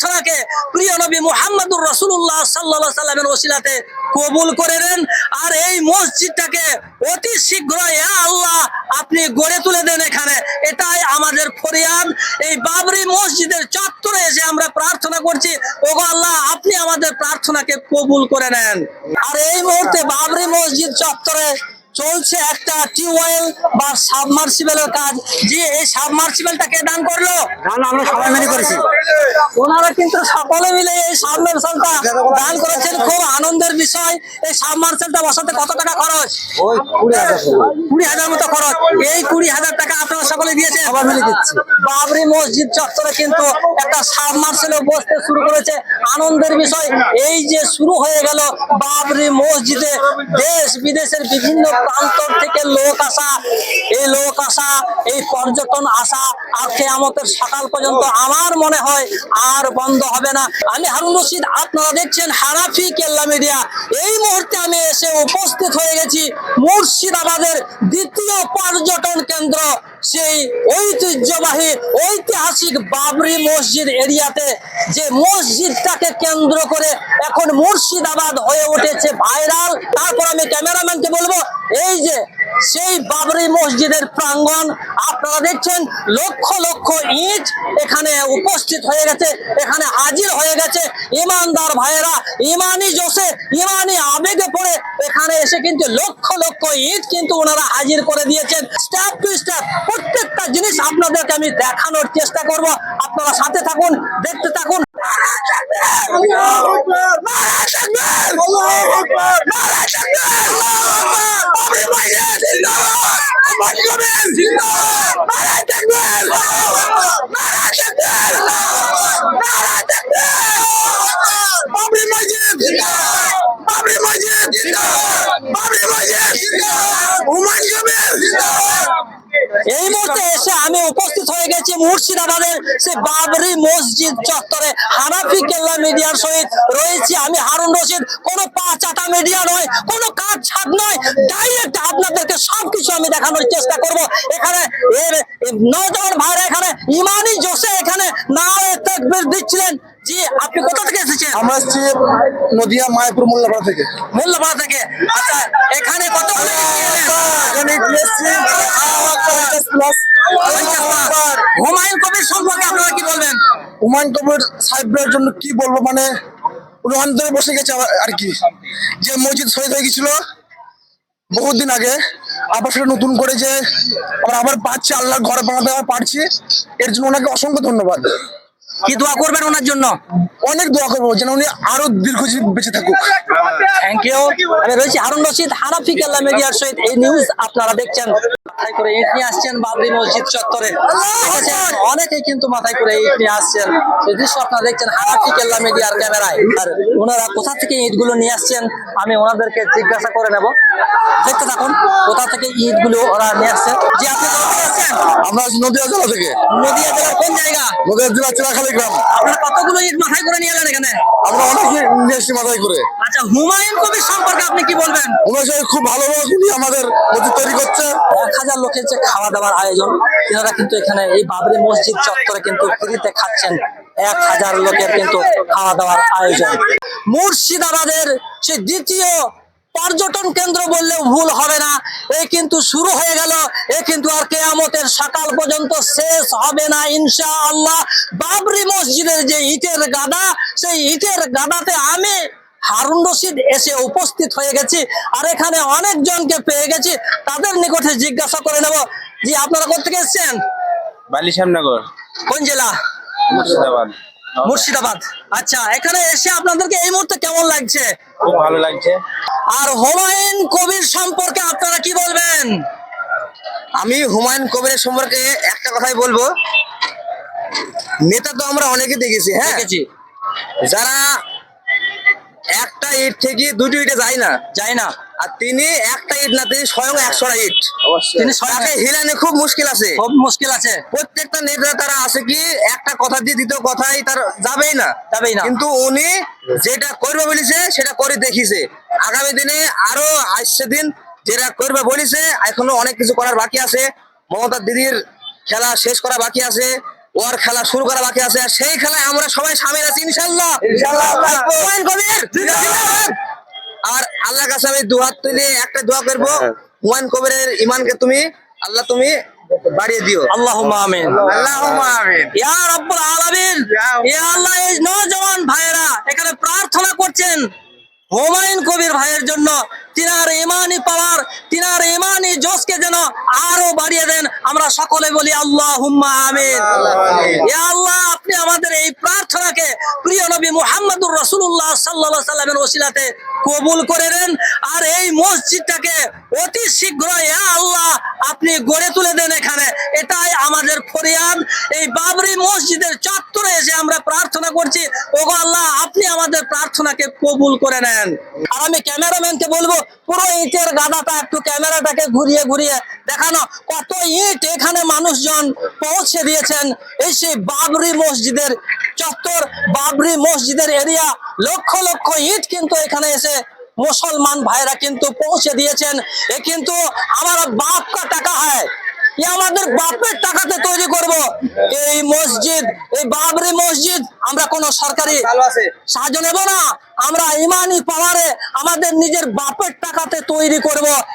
প্রার্থনাকে প্রিয় নবী মুহাম্মদুর রসুল্লাহ সাল্লাহ সাল্লামের ওসিলাতে কবুল করে নেন। আর এই মসজিদটাকে অতি শীঘ্রই আল্লাহ, আপনি গড়ে তুলে দেন এখানে। এটাই আমাদের ফরিয়াদ। এই বাবরি মসজিদের চত্বরে এসে আমরা প্রার্থনা করছি, ওগো আল্লাহ, আপনি আমাদের প্রার্থনাকে কবুল করে নেন। আর এই মুহূর্তে বাবরি মসজিদ চত্বরে চলছে একটা টিউবওয়েল বা সাবমার্সিবেলের কাজ। যে এই সাবমার্সিবেলটাকে দান করল আমরা সবাই মিলে করেছি। ওনারা কিন্তু সকলে মিলে এই সাবমার্সেলটা দান করেছেন। খুব আনন্দের বিষয় এই সাবমার্সেলটা বসাতে কত টাকা খরচ? ওই কুড়ি হাজার মতো। খরচ। এই কুড়ি হাজার টাকা আপনারা সকলে দিয়েছেন। সবাই মিলে দিচ্ছি। বাবরি মসজিদ চত্বরে কিন্তু একটা সাবমার্সেলে বসতে শুরু করেছে। আনন্দের বিষয়। এই যে শুরু হয়ে গেল বাবরি মসজিদে। দেশ বিদেশের বিভিন্ন প্রান্ত থেকে লোক আসা। এই লোক আসা, এই পর্যটন আসা, আর কেয়ামতের সকাল পর্যন্ত আমার মনে হয় আর বন্ধ হবে না। আমি হারুন রশিদ, আপনারা দেখছেন হারাফি কেল্লা মিডিয়া। এই মুহূর্তে আমি এসে উপস্থিত হয়ে গেছি মুর্শিদাবাদের দ্বিতীয় পর্যটন কেন্দ্র, সেই ঐতিহ্যবাহী, ঐতিহাসিক বাবরি মসজিদ এরিয়াতে। যে মসজিদটাকে কেন্দ্র করে এখন মুর্শিদাবাদ হয়ে উঠেছে ভাইরাল। তারপর আমি ক্যামেরাম্যানকে বলব, এই যে সেই বাবরি মসজিদের প্রাঙ্গণ, আপনারা দেখছেন, লক্ষ লক্ষ ইট এখানে উপস্থিত হয়ে গেছে, এখানে হাজির হয়ে গেছে। ইমানদার ভাইয়েরা, ইমানি জোশে ইমানি আবেগে পড়ে এখানে এসে কিন্তু লক্ষ লক্ষ ইট কিন্তু ওনারা হাজির করে দিয়েছেন। স্টেপ টু স্টেপ প্রত্যেকটা জিনিস আপনাদেরকে আমি দেখানোর চেষ্টা করব। আপনারা সাথে থাকুন, দেখতে থাকুন। মুহূর্তে এসে আমি উপস্থিত হয়ে গেছি মুর্শিদাবাদের সে বাবরি মসজিদ চত্বরে। হানাফি কেল্লা মিডিয়ার সহিত রয়েছি আমি হারুন রশিদ। কোনো পা চাটা মিডিয়া নয় কোনো কাজ ছাদ নয় ডাইরেক্ট আপনাদেরকে সবকিছু আমি দেখানোর চেষ্টা করব। এখানে এর নজর ভাইরা এখানে ইমানি জোশে এখানে না তাকবীর দিচ্ছিলেন। জি আপনি কোথা থেকে এসেছেন? আমরা এসছি নদিয়া মায়াপুর মোল্লাপাড়া থেকে। মোল্লাপাড়া থেকে। আচ্ছা এখানে কত এখানে এসছি হুমায়ুন কবির সম্পর্কে আপনারা কি বলবেন? হুমায়ুন কবির সাহেবের জন্য কি বলব মানে উনি অন্তরে বসে গেছে আবার- আর কি। যে মসজিদ শহীদ হয়ে গেছিল বহুদিন আগে আবার সেটা নতুন করে যে আমরা আবার পাচ্ছি আল্লাহর ঘরে বানাতে আবার পারছি এর জন্য ওনাকে অসংখ্য ধন্যবাদ। কি দোয়া করবেন ওনার জন্য? অনেক দোয়া করব যেন উনি আরও দীর্ঘজীবী বেঁচে থাকুক। থ্যাংক ইউ আমি রয়েছি হারুন রশিদ হানাফি কেল্লা মিডিয়ার সহিত এই নিউজ আপনারা দেখছেন। মাথায় করে ইট নিয়ে আসছেন বাবরি মসজিদ চত্বরে। অনেকেই কিন্তু মাথায় করে ইট নিয়ে আসছেন। সেই দৃশ্য আপনারা দেখছেন হানাফি কেল্লা মিডিয়ার ক্যামেরায়। আর ওনারা কোথা থেকে ইটগুলো নিয়ে আসছেন আমি ওনাদেরকে জিজ্ঞাসা করে নেব। দেখতে থাকুন কোথা থেকে ইটগুলো ওরা নিয়ে আসছেন যে আপনি আমরা নদিয়া জেলা থেকে। নদিয়া জেলার কোন জায়গা? নদিয়া জেলা চিরাখালী গ্রাম। আপনারা কতগুলো ইট মাথায় করে নিয়ে এলেন এখানে? আমরা অনেকে নিয়ে এসছি মাথায় করে। আচ্ছা হুমায়ুন কবির সম্পর্কে আপনি কি বলবেন? ওনার সঙ্গে খুব ভালোভাবে উনি আমাদের তৈরি করছে। হাজার লোকের যে খাওয়া দাওয়ার আয়োজন এনারা কিন্তু এখানে এই বাবরি মসজিদ চত্বরে কিন্তু ফ্রিতে খাচ্ছেন। এক হাজার লোকের কিন্তু খাওয়া দাওয়ার আয়োজন। মুর্শিদাবাদের সে দ্বিতীয় পর্যটন কেন্দ্র বললেও ভুল হবে না। এ কিন্তু শুরু হয়ে গেল। এ কিন্তু আর কেয়ামতের সকাল পর্যন্ত শেষ হবে না ইনশা আল্লাহ বাবরি মসজিদের যে ইটের গাদা, সেই ইটের গাদাতে আমি হারুন রশিদ এসে উপস্থিত হয়ে গেছি আর এখানে অনেকজনকে পেয়ে গেছি। তাদের নিকটে জিজ্ঞাসা করে নেব জি আপনারা কোথেকে এসেছেন? বালিশ্যামনগর কোন জেলা? মুর্শিদাবাদ। মুর্শিদাবাদ। আচ্ছা এখানে এসে আপনাদেরকে এই মুহূর্তে কেমন লাগছে? খুব ভালো লাগছে। আর হুমায়ুন কবির সম্পর্কে আপনারা কি বলবেন? আমি হুমায়ুন কবিরের সম্পর্কে একটা কথাই বলব। নেতা তো আমরা অনেকে দেখেছি হ্যাঁ? দেখেছি। যারা একটা ইট থেকে দুটো ইটে যায় না যায় না। আর তিনি একটা ইট না তিনি স্বয়ং একশোটা ইট। তিনি স্বয়ং তাকে হিলানে খুব মুশকিল আছে। খুব মুশকিল আছে। প্রত্যেকটা নেতা তারা আছে কি একটা কথা দিয়ে দ্বিতীয় কথাই তার যাবেই না। যাবেই না। কিন্তু উনি যেটা করবে বলেছে সেটা করে দেখিছে আগামী দিনে আরও আসছে দিন যেটা করবে বলেছে এখনও অনেক কিছু করার বাকি আছে। মমতা দিদির খেলা শেষ করা বাকি আছে। ওর খেলা শুরু করা বাকি আছে আর সেই খেলায় আমরা সবাই সামিল আছি ইনশাল্লাহ ইনশাআল্লাহ। আর আল্লাহর কাছে আমি দুহাত তুলে একটা দোয়া করব। হুমায়ুন কবিরের ইমানকে তুমি আল্লাহ তুমি বাড়িয়ে দিও। আল্লাহুম্মা আমিন। আল্লাহুম্মা আমিন। ইয়া রব্বুল আলামিন। ইয়া আল্লাহ এই নওজওয়ান ভাইয়েরা এখানে প্রার্থনা করছেন হুমায়ুন কবির ভাইয়ের জন্য। তিনার ইমানি পাওয়ার তিনার ইমানি জোশকে যেন আরও বাড়িয়ে আমরা সকলে বলি আল্লাহ হুম্মা আমিন আল্লাহ আপনি আমাদের এই প্রার্থনাকে প্রিয় নবী মুহাম্মদুর রাসূলুল্লাহ সাল্লাল্লাহু আলাইহি সাল্লামের ওসিলাতে কবুল করে দেন আর এই মসজিদটাকে অতি শীঘ্র আল্লাহ আপনি গড়ে তুলে দেন এখানে। এটাই আমাদের ফরিয়াদ। এই বাবরি মসজিদের চত্বরে এসে আমরা প্রার্থনা করছি ওগো আল্লাহ আমাদের প্রার্থনাকে কবুল করে নেন। আর আমি ক্যামেরাম্যানকে বলব, পুরো ইটের গাদাটা একটু ক্যামেরাটাকে ঘুরিয়ে ঘুরিয়ে দেখানো। কত ইট এখানে মানুষজন পৌঁছে দিয়েছেন। এই সেই বাবরি মসজিদের চত্বর, বাবরি মসজিদের এরিয়া, লক্ষ লক্ষ ইট কিন্তু এখানে এসে মুসলমান ভাইরা কিন্তু পৌঁছে দিয়েছেন। এ কিন্তু আমার বাপ টাকা হয়। এ আমাদের বাপের টাকাতে তৈরি করব। এই মসজিদ এই বাবরি মসজিদ আমরা কোন সরকারি সাহায্য নেব না। আমরা ইমানি পাওয়ারে আমাদের নিজের বাপের টাকাতে তৈরি করব।